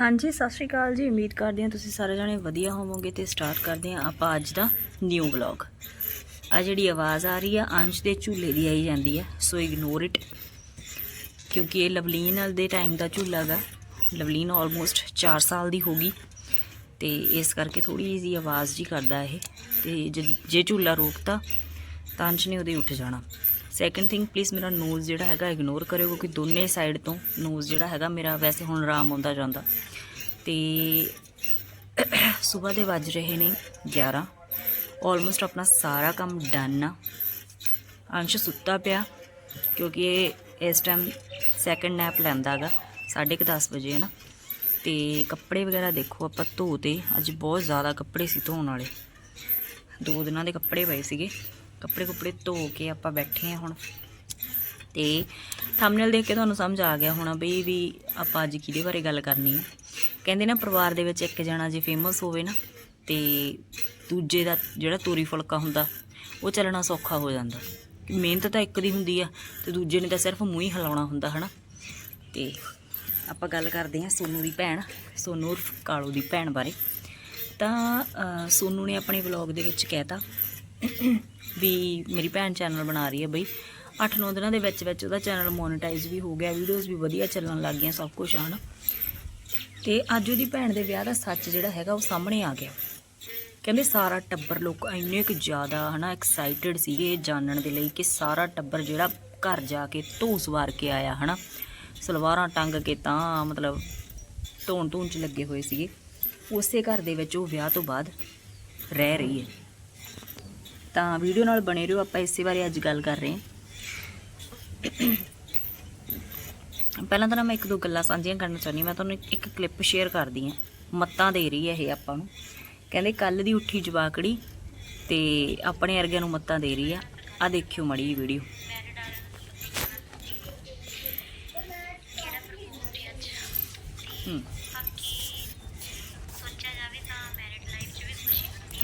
ਹਾਂਜੀ, ਸਤਿ ਸ਼੍ਰੀ ਅਕਾਲ ਜੀ। ਉਮੀਦ ਕਰਦੇ ਹਾਂ ਤੁਸੀਂ ਸਾਰੇ ਜਣੇ ਵਧੀਆ ਹੋਵੋਗੇ ਤੇ ਸਟਾਰਟ ਕਰਦੇ ਹਾਂ ਆਪਾਂ ਅੱਜ ਦਾ ਨਿਊ ਵਲੌਗ ਆ ਜਿਹੜੀ ਆਵਾਜ਼ ਆ ਰਹੀ ਆ, ਅੰਸ਼ ਦੇ ਝੂਲੇ ਦੀ ਆਈ ਜਾਂਦੀ ਆ ਸੋ ਇਗਨੋਰ ਇਟ ਕਿਉਂਕਿ ਇਹ ਲਵਲੀਨ ਨਾਲ ਦੇ ਟਾਈਮ ਦਾ ਝੂਲਾ ਗਾ। ਲਵਲੀਨ ਆਲਮੋਸਟ 4 ਸਾਲ ਦੀ ਹੋ ਗਈ ਤੇ ਇਸ ਕਰਕੇ ਥੋੜੀ ਜਿਹੀ ਆਵਾਜ਼ ਜੀ ਕਰਦਾ ਇਹ, ਤੇ ਜੇ ਝੂਲਾ ਰੋਕਤਾ ਤਾਂ ਅੰਸ਼ ਨੇ ਉਹਦੇ ਉੱਠ ਜਾਣਾ। ਸੈਕੰਡ ਥਿੰਗ ਪਲੀਜ਼ ਮੇਰਾ ਨੋਜ਼ ਜਿਹੜਾ ਹੈਗਾ ਇਗਨੋਰ ਕਰਿਓ, ਕਿਉਂਕਿ ਦੋਨੇ ਸਾਈਡ ਤੋਂ ਨੋਜ਼ ਜਿਹੜਾ ਹੈਗਾ, ਮੇਰਾ ਵੈਸੇ ਹੁਣ ਆਰਾਮ ਆਉਂਦਾ ਜਾਂਦਾ। ਤੇ ਸਵੇਰ ਦੇ ਵੱਜ ਰਹੇ ਨੇ 11 ਆਲਮੋਸਟ ਆਪਣਾ ਸਾਰਾ ਕੰਮ ਡਨ ਆ। ਅੰਸ਼ ਸੁੱਤਾ ਪਿਆ, ਕਿਉਂਕਿ ਇਹ ਇਸ ਟਾਈਮ ਸੈਕੰਡ ਨੈਪ ਲੈਂਦਾਗਾ 10:30 ਵਜੇ ਹੈ ਨਾ ਤੇ ਕੱਪੜੇ ਵਗੈਰਾ ਦੇਖੋ, ਆਪਾਂ ਧੋਤੇ ਅੱਜ ਬਹੁਤ ਜ਼ਿਆਦਾ ਕੱਪੜੇ ਸੀ ਧੋਣ ਵਾਲੇ। ਦੋ ਦਿਨਾਂ ਦੇ ਕੱਪੜੇ ਪਏ ਸੀਗੇ। ਕੱਪੜੇ ਕੁੱਪੜੇ ਧੋ ਕੇ ਆਪਾਂ ਬੈਠੇ ਆ ਹੁਣ। ਤੇ ਥੰਬਨੇਲ ਦੇਖ ਕੇ ਤੁਹਾਨੂੰ ਸਮਝ ਆ ਗਿਆ ਹੋਣਾ ਬਈ ਵੀ ਆਪਾਂ ਅੱਜ ਕਿਹਦੇ ਬਾਰੇ ਗੱਲ ਕਰਨੀ ਹੈ ਕਹਿੰਦੇ ਨਾ ਪਰਿਵਾਰ ਦੇ ਵਿੱਚ ਇੱਕ ਜਣਾ ਜੇ ਫੇਮਸ ਹੋਵੇ ਨਾ ਤੇ ਦੂਜੇ ਦਾ ਜਿਹੜਾ ਤੋਰੀ ਫੁਲਕਾ ਹੁੰਦਾ ਉਹ ਚੱਲਣਾ ਸੌਖਾ ਹੋ ਜਾਂਦਾ। ਮਿਹਨਤ ਤਾਂ ਇੱਕ ਦੀ ਹੁੰਦੀ ਆ ਤੇ ਦੂਜੇ ਨੇ ਤਾਂ ਸਿਰਫ ਮੂੰਹ ਹੀ ਹਿਲਾਉਣਾ ਹੁੰਦਾ ਹਨਾ? ਤੇ ਆਪਾਂ ਗੱਲ ਕਰਦੇ ਹਾਂ ਸੋਨੂ ਦੀ ਭੈਣ ਸੋਨੂ ਉਰਫ ਕਾਲੂ ਦੀ ਭੈਣ ਬਾਰੇ। ਤਾਂ ਅ, ਸੋਨੂ ਨੇ ਆਪਣੇ ਵਲੌਗ ਦੇ ਵਿੱਚ ਕਹਿਤਾ ਵੀ ਮੇਰੀ ਭੈਣ ਚੈਨਲ ਬਣਾ ਰਹੀ ਹੈ ਬਈ। 8-9 ਦਿਨਾਂ ਦੇ ਵਿੱਚ ਵਿੱਚ ਉਹਦਾ ਚੈਨਲ ਮੋਨੇਟਾਈਜ਼ ਵੀ ਹੋ ਗਿਆ ਵੀਡੀਓਜ਼ ਵੀ ਵਧੀਆ ਚੱਲਣ ਲੱਗ ਗਈਆਂ, ਸਭ ਕੁਝ ਹਨ ਤੇ ਅੱਜ ਉਹਦੀ ਭੈਣ ਦੇ ਵਿਆਹ ਦਾ ਸੱਚ ਜਿਹੜਾ ਹੈਗਾ ਉਹ ਸਾਹਮਣੇ ਆ ਗਿਆ। ਕਹਿੰਦੇ ਸਾਰਾ ਟੱਬਰ ਲੋਕ ਇੰਨੇ ਕੁ ਜ਼ਿਆਦਾ ਹਨਾ ਐਕਸਾਈਟਿਡ ਸੀਗੇ ਇਹ ਜਾਣਨ ਦੇ ਲਈ ਕਿ ਸਾਰਾ ਟੱਬਰ ਜਿਹੜਾ ਘਰ ਜਾ ਕੇ ਧੂਸ ਵਾਰ ਕੇ ਆਇਆ ਹਨਾ। ਸਲਵਾਰਾਂ ਟੰਗ ਕੇ ਤਾਂ ਮਤਲਬ ਧੋਣ ਧੂਣ ਚ ਲੱਗੇ ਹੋਏ ਸੀਗੇ। ਉਸੇ ਘਰ ਦੇ ਵਿੱਚ ਉਹ ਵਿਆਹ ਤੋਂ ਬਾਅਦ ਰਹਿ ਰਹੀ ਹੈ। ਤਾਂ ਵੀਡੀਓ ਨਾਲ ਬਣੇ ਰਹੋ, ਆਪਾਂ ਇਸੇ ਬਾਰੇ ਅੱਜ ਗੱਲ ਕਰ ਰਹੇ ਹਾਂ। ਪਹਿਲਾਂ ਤਾਂ ਮੈਂ ਇੱਕ ਦੋ ਗੱਲਾਂ ਸਾਂਝੀਆਂ ਕਰਨਾ ਚਾਹੁੰਦੀ ਹਾਂ। ਮੈਂ ਤੁਹਾਨੂੰ ਇੱਕ- ਕਲਿੱਪ ਸ਼ੇਅਰ ਕਰਦੀ ਹਾਂ। ਮੱਤਾਂ ਦੇ ਰਹੀ ਹੈ ਇਹ ਆਪਾਂ ਨੂੰ। ਕਹਿੰਦੇ ਕੱਲ ਦੀ ਉੱਠੀ ਜਵਾਕੜੀ ਤੇ ਆਪਣੇ ਅਰਗਿਆਂ ਨੂੰ ਮੱਤਾਂ ਦੇ ਰਹੀ ਆ। ਆ ਦੇਖਿਓ ਮੜੀ ਵੀਡੀਓ।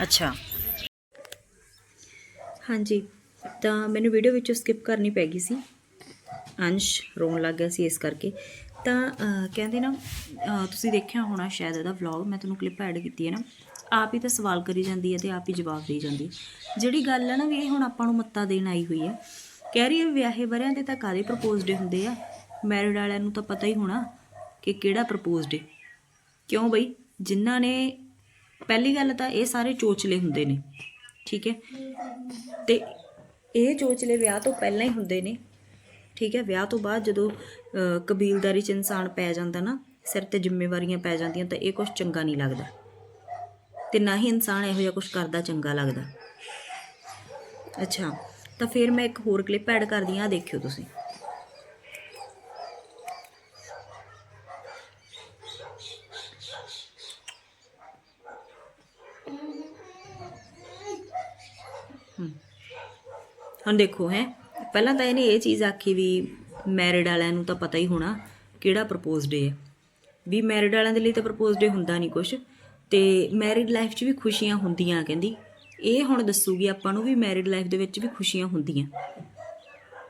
ਅੱਛਾ। ਹਾਂਜੀ, ਤਾਂ ਮੈਨੂੰ ਵੀਡੀਓ ਵਿੱਚੋਂ ਸਕਿਪ ਕਰਨੀ ਪੈ ਗਈ ਸੀ। ਅੰਸ਼ ਰੋਣ ਲੱਗ ਗਿਆ ਸੀ ਇਸ ਕਰਕੇ। ਤਾਂ ਕਹਿੰਦੇ ਨਾ ਤੁਸੀਂ ਦੇਖਿਆ ਹੋਣਾ ਸ਼ਾਇਦ ਇਹਦਾ ਵਲੌਗ ਮੈਂ ਤੁਹਾਨੂੰ ਕਲਿੱਪ ਐਡ ਕੀਤੀ ਹੈ ਨਾ। ਆਪ ਹੀ ਤਾਂ ਸਵਾਲ ਕਰੀ ਜਾਂਦੀ ਹੈ ਤੇ ਆਪ ਹੀ ਜਵਾਬ ਦੇਈ ਜਾਂਦੀ ਜਿਹੜੀ ਗੱਲ ਹੈ ਨਾ ਵੀ ਇਹ ਹੁਣ ਆਪਾਂ ਨੂੰ ਮੱਤਾ ਦੇਣ ਆਈ ਹੋਈ ਹੈ। ਕਹਿ ਰਹੀ ਹੈ ਵਿਆਹੇ ਵਰਿਆਂ ਦੇ ਤਾਂ ਕਾਦੇ ਪ੍ਰਪੋਜ਼ਡ ਹੁੰਦੇ ਆ? ਮੈਰਿਡ ਵਾਲਿਆਂ ਨੂੰ ਤਾਂ ਪਤਾ ਹੀ ਹੋਣਾ ਕਿ ਕਿਹੜਾ ਪ੍ਰਪੋਜ਼ਡ ਡੇ ਕਿਉਂ ਬਈ? ਜਿਨ੍ਹਾਂ ਨੇ, ਪਹਿਲੀ ਗੱਲ ਤਾਂ ਇਹ ਸਾਰੇ ਚੋਚਲੇ ਹੁੰਦੇ ਨੇ। ਠੀਕ ਹੈ? ਤੇ ਇਹ ਚੋਚਲੇ ਵਿਆਹ ਤੋਂ ਪਹਿਲਾਂ ਹੀ ਹੁੰਦੇ ਨੇ, ਠੀਕ ਹੈ? ਵਿਆਹ ਤੋਂ ਬਾਅਦ ਜਦੋਂ ਕਬੀਲਦਾਰੀ ਚ ਇਨਸਾਨ ਪੈ ਜਾਂਦਾ ਨਾ, ਸਿਰ ਤੇ ਜ਼ਿੰਮੇਵਾਰੀਆਂ ਪੈ ਜਾਂਦੀਆਂ, ਤਾਂ ਇਹ ਕੁਝ ਚੰਗਾ ਨਹੀਂ ਲੱਗਦਾ। ਤੇ ਨਾ ਹੀ ਇਨਸਾਨ ਇਹੋ ਜਿਹਾ ਕੁਝ ਕਰਦਾ ਚੰਗਾ ਲੱਗਦਾ। ਅੱਛਾ, ਤਾਂ ਫਿਰ ਮੈਂ ਇੱਕ ਹੋਰ ਕਲਿੱਪ ਐਡ ਕਰਦੀ ਹਾਂ, ਆਹ ਦੇਖਿਓ ਤੁਸੀਂ। ਹੁਣ ਦੇਖੋ ਹੈ, ਪਹਿਲਾਂ ਤਾਂ ਇਹਨੇ ਇਹ ਚੀਜ਼ ਆਖੀ ਵੀ ਮੈਰਿਡ ਵਾਲਿਆਂ ਨੂੰ ਤਾਂ ਪਤਾ ਹੀ ਹੋਣਾ ਕਿਹੜਾ ਪ੍ਰਪੋਜ਼ ਡੇ ਹੈ। ਵੀ ਮੈਰਿਡ ਵਾਲਿਆਂ ਦੇ ਲਈ ਤਾਂ ਪ੍ਰਪੋਜ਼ ਡੇ ਹੁੰਦਾ ਨਹੀਂ ਕੁਝ ਤੇ ਮੈਰਿਡ ਲਾਈਫ 'ਚ ਵੀ ਖੁਸ਼ੀਆਂ ਹੁੰਦੀਆਂ ਕਹਿੰਦੀ। ਇਹ ਹੁਣ ਦੱਸੂਗੀ ਆਪਾਂ ਨੂੰ ਵੀ ਮੈਰਿਡ ਲਾਈਫ ਦੇ ਵਿੱਚ ਵੀ ਖੁਸ਼ੀਆਂ ਹੁੰਦੀਆਂ।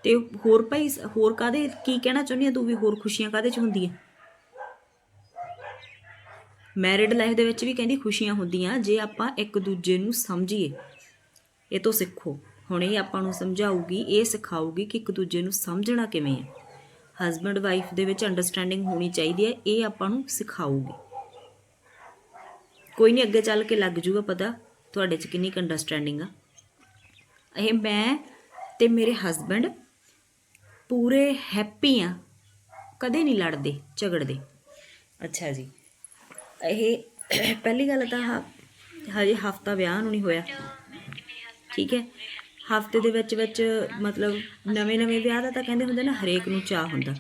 ਤੇ ਹੋਰ ਭਾਈ, ਹੋਰ ਕਾਦੇ ਕੀ ਕਹਿਣਾ ਚਾਹੁੰਦੀ ਆ ਤੂੰ ਵੀ ਹੋਰ ਖੁਸ਼ੀਆਂ ਕਾਦੇ 'ਚ ਹੁੰਦੀਆਂ? ਮੈਰਿਡ ਲਾਈਫ ਦੇ ਵਿੱਚ ਵੀ ਕਹਿੰਦੀ ਖੁਸ਼ੀਆਂ ਹੁੰਦੀਆਂ ਜੇ ਆਪਾਂ ਇੱਕ ਦੂਜੇ ਨੂੰ ਸਮਝੀਏ। ਇਹ ਤੋਂ ਸਿੱਖੋ। ਹੁਣ ਇਹ ਆਪਾਂ ਨੂੰ ਸਮਝਾਊਗੀ ਇਹ ਸਿਖਾਊਗੀ ਕਿ ਇੱਕ ਦੂਜੇ ਨੂੰ ਸਮਝਣਾ ਕਿਵੇਂ ਹੈ। ਹਸਬੰਡ ਵਾਈਫ ਦੇ ਵਿੱਚ ਅੰਡਰਸਟੈਂਡਿੰਗ ਹੋਣੀ ਚਾਹੀਦੀ ਹੈ ਇਹ ਆਪਾਂ ਨੂੰ ਸਿਖਾਊਗੀ। ਕੋਈ ਨਹੀਂ ਅੱਗੇ ਚੱਲ ਕੇ ਲੱਗ ਜੂਗਾ ਪਤਾ ਤੁਹਾਡੇ 'ਚ ਕਿੰਨੀ ਅੰਡਰਸਟੈਂਡਿੰਗ ਆ। ਇਹ ਮੈਂ ਤੇ ਮੇਰੇ ਹਸਬੰਡ ਪੂਰੇ ਹੈਪੀ ਆ ਕਦੇ ਨਹੀਂ ਲੜਦੇ ਝਗੜਦੇ। ਅੱਛਾ ਜੀ। ਇਹ ਪਹਿਲੀ ਗੱਲ ਤਾਂ ਹ- ਹਜੇ ਹਫਤਾ ਵਿਆਹ ਨੂੰ ਨਹੀਂ ਹੋਇਆ। ਠੀਕ ਹੈ। ਹਫ਼ਤੇ ਦੇ ਵਿੱਚ ਵਿੱਚ ਮਤਲਬ ਨਵੇਂ ਨਵੇਂ ਵਿਆਹ ਦਾ ਤਾਂ ਕਹਿੰਦੇ ਹੁੰਦੇ ਨਾ, ਹਰੇਕ ਨੂੰ ਚਾਹ ਹੁੰਦਾ।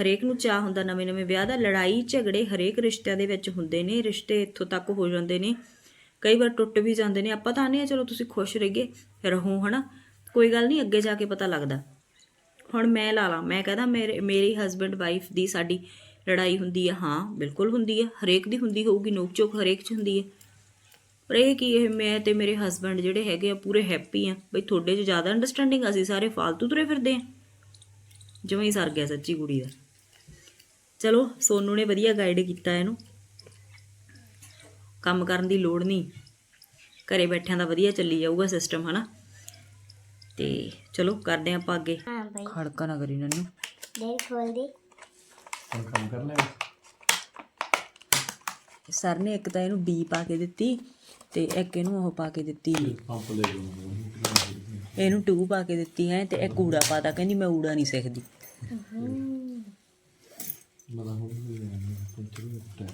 ਹਰੇਕ ਨੂੰ ਚਾਹ ਹੁੰਦਾ ਨਵੇਂ ਨਵੇਂ ਵਿਆਹ ਦਾ। ਲੜਾਈ ਝਗੜੇ ਹਰੇਕ ਰਿਸ਼ਤਿਆਂ ਦੇ ਵਿੱਚ ਹੁੰਦੇ ਨੇ, ਰਿਸ਼ਤੇ ਇੱਥੋਂ ਤੱਕ ਹੋ ਜਾਂਦੇ ਨੇ। ਕਈ ਵਾਰ ਟੁੱਟ ਵੀ ਜਾਂਦੇ ਨੇ। ਆਪਾਂ ਤਾਂ ਆਨੇ ਆ ਚਲੋ ਤੁਸੀਂ ਖੁਸ਼ ਰਹੀਏ, ਰਹੋ, ਹਨਾ। ਕੋਈ ਗੱਲ ਨਹੀਂ, ਅੱਗੇ ਜਾ ਕੇ ਪਤਾ ਲੱਗਦਾ। ਹੁਣ ਮੈਂ ਲਾ ਲਾ, ਮੈਂ ਕਹਦਾ ਮੇਰੇ, ਮੇਰੀ ਹਸਬੰਡ ਵਾਈਫ ਦੀ ਸਾਡੀ ਲੜਾਈ ਹੁੰਦੀ ਹੈ ਹਾਂ, ਬਿਲਕੁਲ ਹੁੰਦੀ ਹੈ ਹਰੇਕ ਦੀ ਹੁੰਦੀ ਹੋਊਗੀ ਨੋਕ ਚੋਕ ਹਰੇਕ 'ਚ ਹੁੰਦੀ ਹੈ ਪਰ ਇਹ ਕੀ ਇਹ ਮੈਂ ਤੇ ਮੇਰੇ ਹਸਬੰਡ ਜਿਹੜੇ ਹੈਗੇ ਆ ਪੂਰੇ ਹੈਪੀ ਆ। ਬਈ ਤੁਹਾਡੇ 'ਚ ਜ਼ਿਆਦਾ ਅੰਡਰਸਟੈਂਡਿੰਗ ਅਸੀਂ ਸਾਰੇ ਫਾਲਤੂ ਤੁਰੇ ਫਿਰਦੇ ਆ। ਜਿਵੇਂ ਹੀ ਸਰ ਗਿਆ ਸੱਚੀ ਕੁੜੀ ਦਾ। ਚਲੋ ਸੋਨੂ ਨੇ ਵਧੀਆ ਗਾਈਡ ਕੀਤਾ ਇਹਨੂੰ। ਕੰਮ ਕਰਨ ਦੀ ਲੋੜ ਨਹੀਂ। ਘਰੇ ਬੈਠਿਆਂ ਦਾ ਵਧੀਆ ਚੱਲੀ ਜਾਊਗਾ ਸਿਸਟਮ ਹਨਾ? ਤੇ ਚਲੋ ਕਰਦੇ ਹਾਂ ਆਪਾਂ ਅੱਗੇ। ਹਾਂ ਖੜਕਾ ਨਾ ਕਰੀ ਨੰਨੂ। ਦੇ ਖੋਲ ਦੇ ਹੁਣ ਕੰਮ ਕਰਨਾ ਸਰ ਨੇ ਇੱਕ ਤਾਂ ਇਹਨੂੰ ਬੀ ਪਾ ਕੇ ਦਿੱਤੀ ਤੇ ਇੱਕ ਇਹਨੂੰ ਉਹ ਪਾ ਕੇ ਦਿੱਤੀ। ਪੰਪ ਲੈ ਲਓ ਇਹਨੂੰ ਟੂ ਪਾ ਕੇ ਦਿੱਤੀ ਹੈ ਤੇ ਇਹ ਕੂੜਾ ਪਾਤਾ ਕਹਿੰਦੀ ਮੈਂ ਊੜਾ ਨਹੀਂ ਸਿੱਖਦੀ। ਹੋ। ਗਿਆ